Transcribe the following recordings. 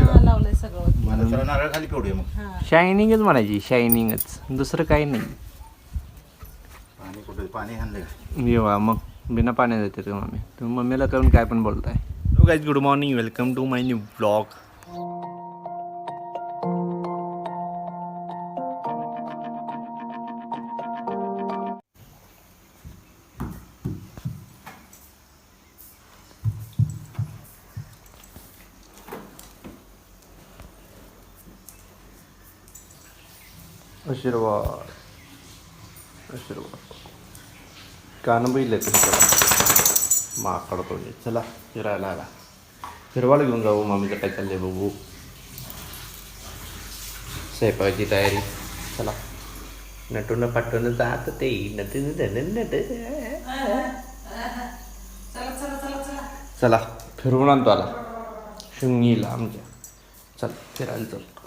हा, का लावलंय सगळं. मला जरा नारळ खाली पिवडूया मग. हा. शायनिंगच म्हणायची शायनिंगच दुसरं काही नाही. पाणी कुठे पाणी आणलं का? येवा मग बिना पाण्यात येते तुम्ही मम्मी. तुम्ही मम्मीला करून काय पण बोलताय. Good morning welcome to my new blog आशीर्वाद आशीर्वाद कान बैल माकड तोंडी चला फिरायला आला फिरवायला घेऊन जाऊ मामीचं काय चाललंय बघू स्वयंपाकाची तयारी चला नटून पाठवून जात ते नटून नट चला फिरवून आणतो आला शिंगीला आमच्या चल फिरायला चल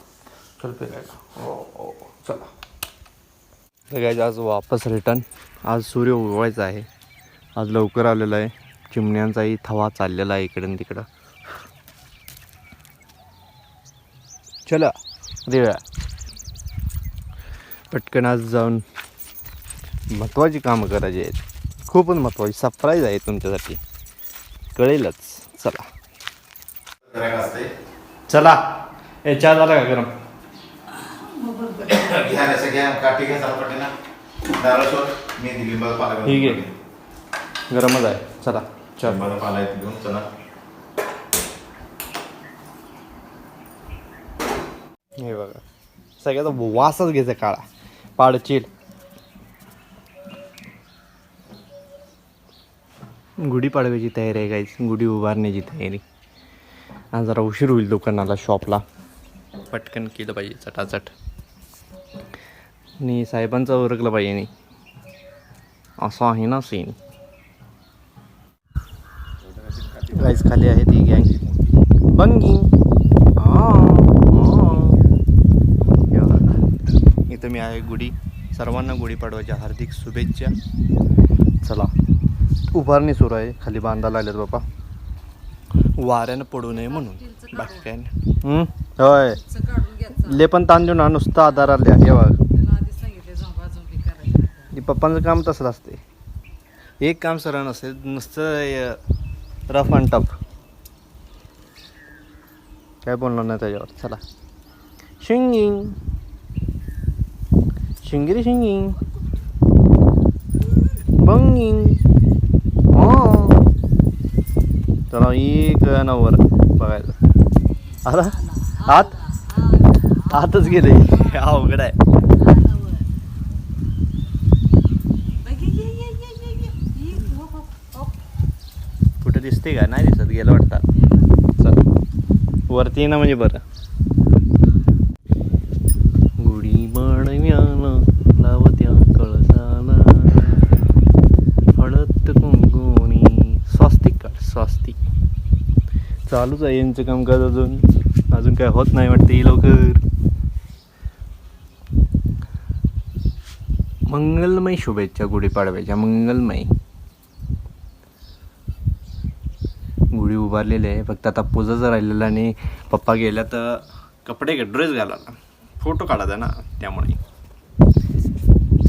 चल फिरायला हो हो चला. तर काय आज वापस रिटर्न आज सूर्य उगवायचा आहे. आज लवकर आलेला आहे. चिमण्यांचाही थवा चाललेला आहे इकडं तिकडं. चला देऊया. पटकन आज जाऊन महत्त्वाची कामं करायची आहेत. खूपच महत्त्वाची सरप्राईज आहे तुमच्यासाठी. कळेलच. चला. चला. ए चहा झाला का गरम? घ्या घ्या. काठी घ्या पाला ठीक आहे. गरमच आहे. चला. चल. लिंबाचा पाला आहे घेऊन. चला. हे बघा. सगळ्याचा वासच घ्यायचा काळा. पाडचील गुढीपाडव्याची तयारी आहे काहीच गुढी उभारण्याची तयारी. आज जरा उशीर होईल दुकानाला शॉपला पटकन केलं पाहिजे चटाचट. आणि साहेबांचं ओरखलं पाहिजे नाही असं आहे ना सीन गाईज खाली आहे ती गँग बंगी. इथं मी आहे गुढी. सर्वांना गुढीपाडव्याच्या हार्दिक शुभेच्छा. चला. उभारणी सुरू आहे. खाली बांधायला आलेत बाबा वाऱ्यानं पडू नये म्हणून. बाकी काय? होय. असं काढून घ्यायचं. ले पण ताण देऊ ना. नुसतं आधाराला द्या हे बघ. पप्पांचं काम तसंच असते एक काम सरळ नसते नुसतं रफ अँड टफ काय बोलणार नाही त्याच्यावर चला. शिंगिंग. शिंगिरी शिंगिंग. बंगिंग. हो. चला एक नवर बघायचं. अरे आत? आतच गेले. अवघड आहे. दिसते का? नाही दिसत गेलं वाटतं. चल. वरती ये ना म्हणजे बरं. गुढी बडव्यानं लावत्या कळसाना. हळद कुंकुनी. स्वस्तिक काढ स्वस्तिक. चालूच आहे यांचं कामकाज अजून. अजून काय होत नाही वाटते लवकर. मंगलमय शुभेच्छा गुढीपाडव्याच्या. मंगलमय. गुढी उभारलेली आहे. फक्त आता पूजाचं राहिलेलं आणि पप्पा गेल्या तर कपडे ड्रेस घालायला फोटो काढायचा ना त्यामुळे.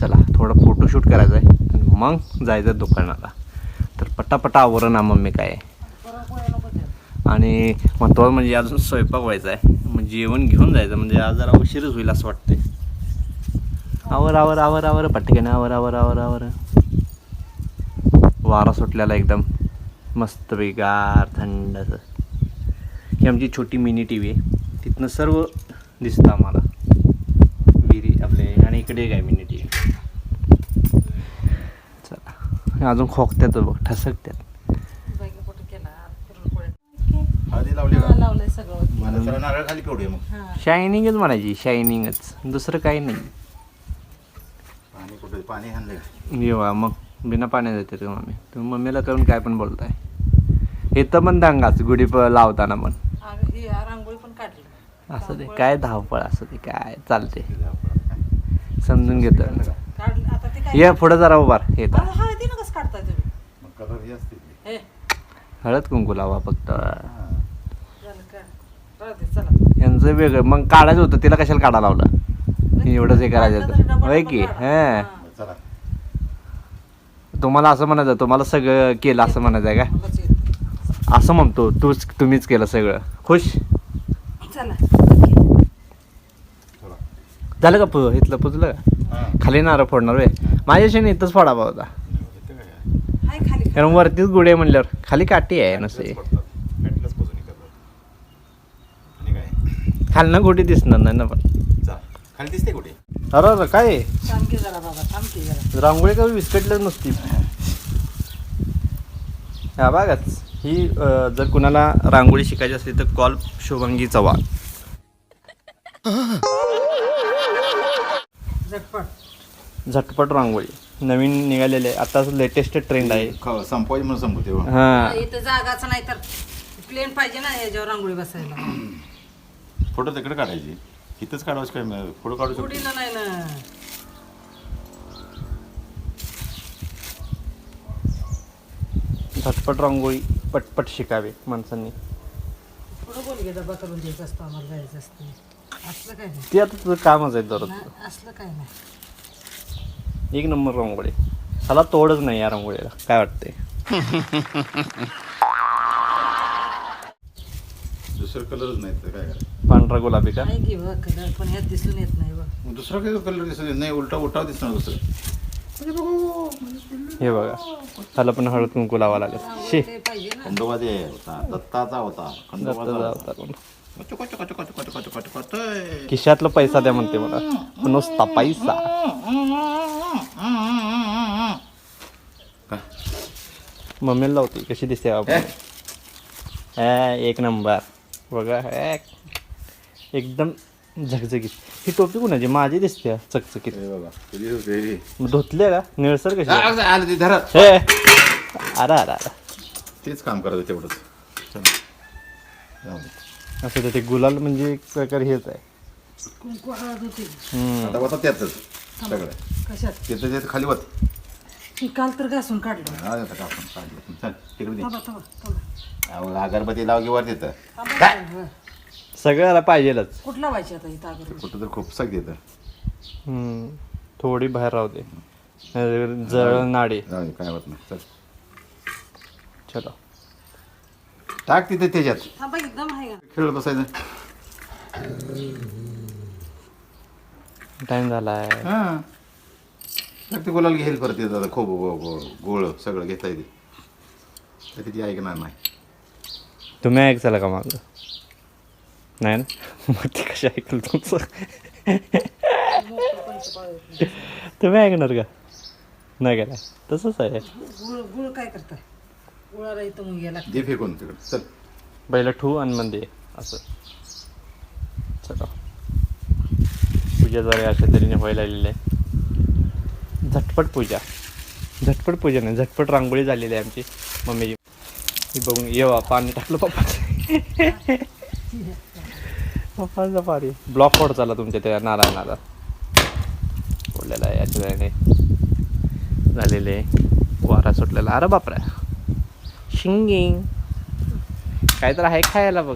चला थोडं फोटोशूट करायचं आहे आणि मग जायचं दुकानाला. तर पटापटा आवरण ना मम्मी काय. आणि महत्त्वाचं म्हणजे अजून स्वयंपाक व्हायचा आहे. मग जेवण घेऊन जायचं म्हणजे आज जरा उशीरच होईल असं वाटते आवर आवर आवर आवर पटकन आवर आवर आवर आवर. वारा सुटलेला एकदम. मस्तपैकी गार थंड असं. ही आमची छोटी मिनी टी व्ही आहे. तिथनं सर्व दिसतं आम्हाला. विहिरी आपले आणि इकडे काय मिनी टी व्ही चला अजून खोकत्यात बघ ठसकत्यात. शायनिंगच म्हणायची शायनिंगच दुसरं काही नाही. पाणी मग बिना पाण्यात येते तुम्ही मम्मी. तुम्ही मम्मीला करून काय पण बोलताय. हे तर पण दांगाच गुढी लावताना पण. अगं रांगोळी पण काढली. असं ते काय धावपळ असं ते काय चालते समजून घेतो काढली आता ते काय ये पुढे जरा उभार येत मग हळद कुंकू लावा फक्त. यांचं वेगळं मग काढायचं होतं तिला कशाला काढा लावलं? एवढंच हे करायचं होतं. होय की. हां. तुम्हाला असं म्हणायचं तुम्हाला सगळं केलं असं म्हणायचं आहे. का? असं म्हणतो तूच तुम्हीच केलं सगळं. खुश? चला. चला. झालं का पु इथलं पुजलं का? हां. खाली नारळ फोडणार वे माझ्याशी इथंच फोडावा होता? हाय खाली. कारण वरतीच गुढे म्हणल्यावर. खाली काठी आहे काय? खालनं गुढी दिसणार नाही ना पण. चा खाली दिसते कुठे अरे अरे काय? आहे? थांब की जरा बाबा थांब की जरा. रांगोळी का विस्कटलं नसती. हा बघाच. ही जर कुणाला रांगोळी शिकायची असली तर कॉल शुभंगी चव्हाण. झटपट. झटपट रांगोळी. नवीन निघालेले आहे. आता लेटेस्ट ट्रेंड आहे. ख- संपवायची म्हणून संपवते हो. हा. इथं जागाच नाही तर प्लेन पाहिजे ना याच्यावर रांगोळी बसायला. फोटो तिकडे काढायची. इथंच काढायचं काय? फोटो काढू शकतो. नाही ना. झटपट रांगोळी. पटपट शिकावे माणसांनी. पुढं बोल घे डबा करून द्यायचा असतो आम्हाला जायचं असतं. असलं काय नाही. ते आता तुझं कामच आहे दररोज. ना- असलं काय नाही. एक नंबर रांगोळी. त्याला तोडच नाही या रांगोळीला. काय वाटतंय? दुसरं कलरच नाही तर काय करायचं पांढरा गुलाबी का? काय घे बघ कलर पण ह्यात दिसून येत नाही बघ मग दुसरा काही कलर दिसत नाही? उलटा उलटा दिसणार दुसरं. हे बघा. त्याला पण हळद कुंकू लावा लागेल. शे. खंडोबा होता. दत्ताचा होता. खंडोबाचा होता. खिशातला पैसा द्या म्हणते मला. नुसता पैसा? मम्मीला लावते. कशी दिसते आपण ए, एक नंबर. बघा एक. एकदम झकझकीत ही टोपी कुणाची? माझी दिसते चकचकीत. हे बघा होते धुतले का? निळसर कशी आलं ते धरा. हे. अरे अरे अरे तेच काम करायचं तेवढंच. चला. जाऊ दे. असं तर ते गुलाल म्हणजे एक प्रकारे हेच आहे. कुंकू हळद होती. हम्म. आता होता त्यातच. सगळं. कशात? त्याचं त्याचं खाली होत. ती काल तर घासून काढलं. आता टाकून काढलं. चल तिकडे दे. थांबा थांबा थांबा. अहो, अगरबत्ती लाव की वर थांबा. सगळ्याला पाहिजेलच. कुठला व्हायची आता इथं अगोदर कुठं तर खूप सग देतं हम्म. थोडी बाहेर राहू दे. नाहीतर जळ नाडे. काय होत नाही. चल. चलो. टाक तिथे त्याच्यात. थांबा एकदम आहे का? खेळत बसायचं. टाइम झालाय. हां. ते गुलाल घेईल परत येत आता. खूप गो- गो- गोळ सगळं घेता येते तर तिथे ऐकणार नाही. तुम्ही ऐकचाल का माग? नाही ना मग ते कशी ऐकलं तुमचं तुम्ही ऐकणार का नाही का तसंच आहे गुळ गुळ काय करताय गुळाला इथं मुंग्या लागतात दे फेकून तिकडे चल पहिलं ठू आणि मंदे असं चला पूजाद्वारे अशा तऱ्हेने व्हायला आलेली आहे झटपट पूजा झटपट पूजा नाही झटपट रांगोळी झालेली आहे आमची मम्मीची बघून येवा पाणी टाकलं पप्पा पप्पाचा पाणी ब्लॉक फोड चालला तुमच्या त्या नारायणाला फोडलेला आहे याच्या झालेले वारा सुटलेला. अरे बापरा. शिंगिंग काय तर आहे खायला बघ.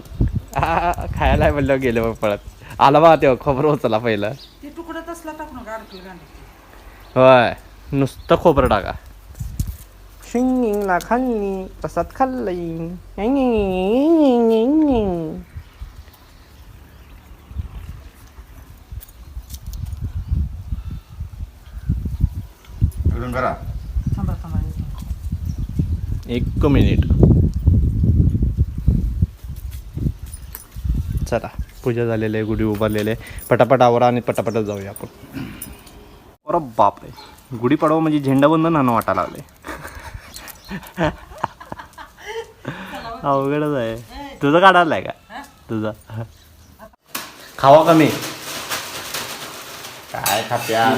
आ, खायला आहे म्हणलं गेलं मग पळत आला बा तेव्हा खोबरं उचला पहिलं. होय. नुसतं खोबरं टाका. शिंगिंगला खाल्ली प्रसाद खाल्ली इकडून करा. थांबा थांबा एक मिनिट. चला पूजा झालेली आहे गुढी उभारलेली आहे. पटापट आवरा आणि पटापट जाऊया आपण. अरे बापरे. गुढी पाडवा म्हणजे झेंडाबंधन नाणं वाटायला लागले. अवघडच आहे. तुझं काढायला आहे का तुझा. खावा कमी काय खात्या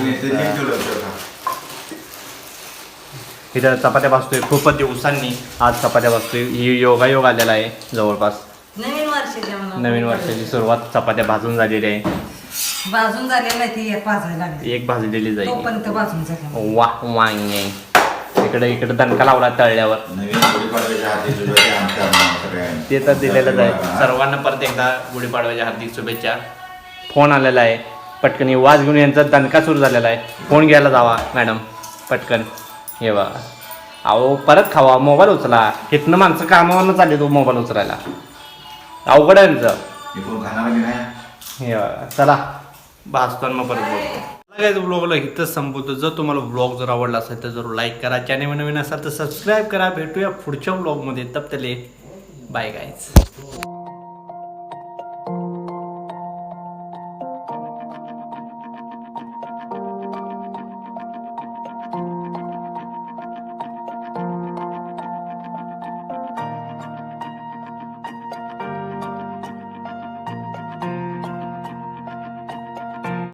इथं चपात्या भाजतोय. खूपच दिवसांनी आज चपात्या भाजतोय. ही योगायोग आलेला आहे जवळपास. नवीन वर्षाच्या नवीन वर्षाची सुरुवात चपात्या भाजून झालेली आहे. भाजून झालेला आहे ती एक भाजायला लागली. एक भाजलेली जाईल. तोपर्यंत भाजून झाला. वा वांगे. इकडे इकडे दणका लावला तळल्यावर. नवीन गुढीपाडव्याच्या हार्दिक शुभेच्छा आमच्या सगळ्यांना. ते तर दिलेलंच आहे. सर्वांना परत एकदा गुढीपाडव्याच्या हार्दिक शुभेच्छा. फोन आलेला आहे. पटकन हे वाज घेऊन यांचा दणका सुरू झालेला आहे. फोन घ्यायला जावा मॅडम. पटकन. हे बघा. अहो परत खावा मोबाईल उचला. इथनं माणसं कामावरनं चालले तो मोबाईल उचलायला. अवघड आहे यांचं हे बघा. चला. भासताना मग परत बोलतो काय ब्लॉगला इथंच संपवतो. जर तुम्हाला ब्लॉग जर आवडला असेल तर जरूर लाईक करा. चॅनल नवीन असाल तर सबस्क्राईब करा. भेटूया पुढच्या ब्लॉगमध्ये तब तले बाय गाईज